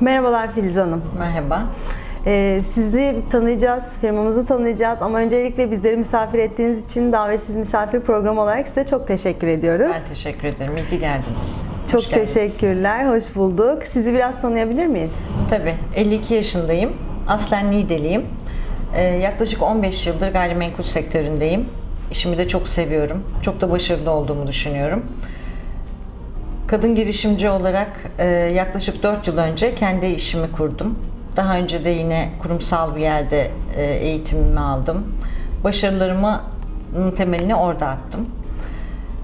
Merhabalar Filiz Hanım. Merhaba. Ee, sizi tanıyacağız, firmamızı tanıyacağız ama öncelikle bizleri misafir ettiğiniz için davetsiz misafir programı olarak size çok teşekkür ediyoruz. Ben teşekkür ederim. İyi ki geldiniz. çok Hoş geldiniz. teşekkürler, hoş bulduk. Sizi biraz tanıyabilir miyiz? Tabii. 52 yaşındayım. Aslen Niğdeliyim. Ee, yaklaşık 15 yıldır gayrimenkul sektöründeyim. İşimi de çok seviyorum. Çok da başarılı olduğumu düşünüyorum. Kadın girişimci olarak e, yaklaşık 4 yıl önce kendi işimi kurdum. Daha önce de yine kurumsal bir yerde e, eğitimimi aldım. Başarılarımın temelini orada attım.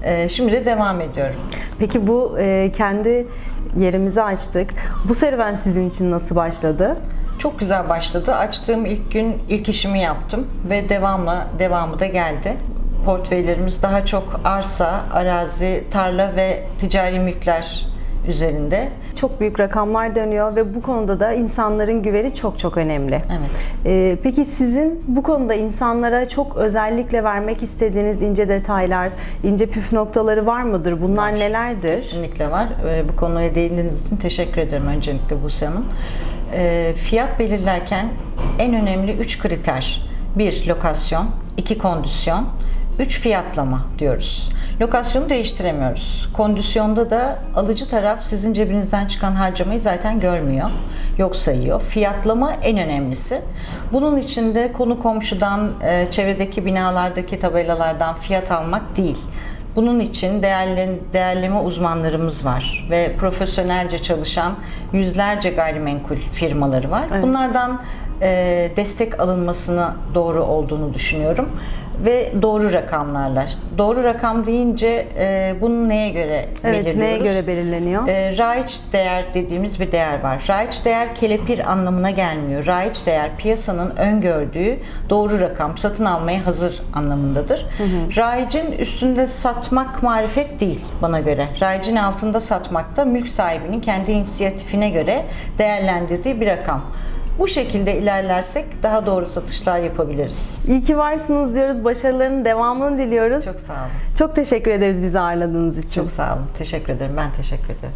E, şimdi de devam ediyorum. Peki bu e, kendi yerimizi açtık. Bu serüven sizin için nasıl başladı? Çok güzel başladı. Açtığım ilk gün ilk işimi yaptım ve devamla devamı da geldi. Portföylerimiz daha çok arsa, arazi, tarla ve ticari mülkler üzerinde. Çok büyük rakamlar dönüyor ve bu konuda da insanların güveni çok çok önemli. Evet. Ee, peki sizin bu konuda insanlara çok özellikle vermek istediğiniz ince detaylar, ince püf noktaları var mıdır? Bunlar Var. nelerdir? Kesinlikle var. Ee, Bu konuya değindiğiniz için teşekkür ederim öncelikle Buse Hanım. Ee, Fiyat belirlerken en önemli 3 kriter. 1. Lokasyon 2. Kondisyon 3. Fiyatlama diyoruz. Lokasyonu değiştiremiyoruz. Kondisyonda da alıcı taraf sizin cebinizden çıkan harcamayı zaten görmüyor. Yok sayıyor. Fiyatlama en önemlisi. Bunun için de konu komşudan, e, çevredeki binalardaki tabelalardan fiyat almak değil. Bunun için değerleme uzmanlarımız var ve profesyonelce çalışan yüzlerce gayrimenkul firmaları var. Evet. Bunlardan e, destek alınmasını doğru olduğunu düşünüyorum ve doğru rakamlarla. Doğru rakam deyince e, bunu neye göre Evet, belirliyoruz? neye göre belirleniyor? E, raiç değer dediğimiz bir değer var. Raiç değer kelepir anlamına gelmiyor. Raiç değer piyasanın öngördüğü doğru rakam, satın almaya hazır anlamındadır. Raicin üstünde satmak marifet değil bana göre. Raicin altında satmak da mülk sahibinin kendi inisiyatifine göre değerlendirdiği bir rakam. Bu şekilde ilerlersek daha doğru satışlar yapabiliriz. İyi ki varsınız diyoruz. Başarılarının devamını diliyoruz. Çok sağ olun. Çok teşekkür ederiz bizi ağırladığınız için. Çok sağ olun. Teşekkür ederim. Ben teşekkür ederim.